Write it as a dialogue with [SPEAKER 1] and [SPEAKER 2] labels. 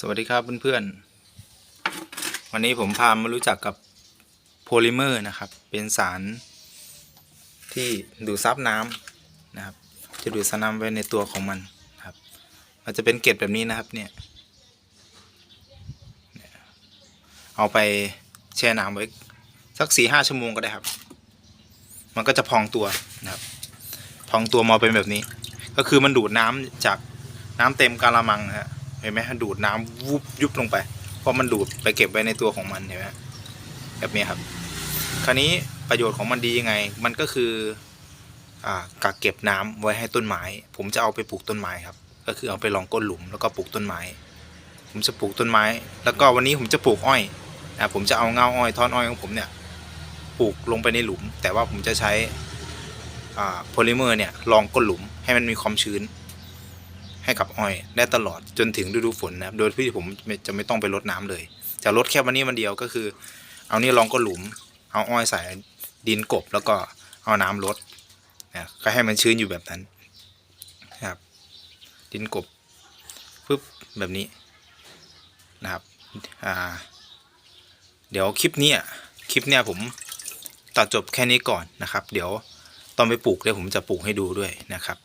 [SPEAKER 1] สวัสดีครับเพื่อนๆ วันนี้ผมพามารู้จักกับโพลิเมอร์นะครับ เป็นสารที่ดูดซับน้ำนะครับ จะดูดซับน้ำไว้ในตัวของมันนะครับ มันจะเป็นเกล็ดแบบนี้นะครับเนี่ยเนี่ย เอาไปแช่น้ำไว้สักสี่ห้าชั่วโมงก็ได้ครับ มันก็จะพองตัวนะครับ พองตัวมาเป็นแบบนี้ ก็คือมันดูดน้ำจากน้ำเต็มกาละมังนะฮะ เห็นไหมดูดน้ำวุบยุบลงไป เพราะมันดูดไปเก็บไว้ในตัวของมันเห็นไหมแบบนี้ครับ คราวนี้ประโยชน์ของมันดียังไง มันก็คืออ่ากักเก็บน้ำไว้ให้ต้นไม้ ผมจะเอาไปปลูกต้นไม้ครับ ก็คือเอาไปลองก้นหลุมแล้วก็ปลูกต้นไม้ ผมจะปลูกต้นไม้ แล้วก็วันนี้ผมจะปลูกอ้อยนะผมจะเอาเงาอ้อยท่อนอ้อยของผมเนี่ยปลูกลงไปในหลุม แต่ว่าผมจะใช้อ่าโพลิเมอร์เนี่ยรองก้นหลุมให้มันมีความชื้น ให้กับอ้อยได้ตลอดจนถึงฤดูฝนนะครับโดยที่ผมจะไม่ต้องไปรดน้ำเลย จะรดแค่วันนี้วันเดียวก็คือ เอานี่รองก้นหลุม เอาอ้อยใส่ดินกบแล้วก็เอาน้ำรดนะก็ให้มันชื้นอยู่แบบนั้นนะครับ ดินกบปึ๊บแบบนี้นะครับอ่าเดี๋ยวคลิปนี้คลิปเนี้ยผมตัดจบแค่นี้ก่อนนะครับ เดี๋ยวตอนไปปลูกเดี๋ยวผมจะปลูกให้ดูด้วยนะครับ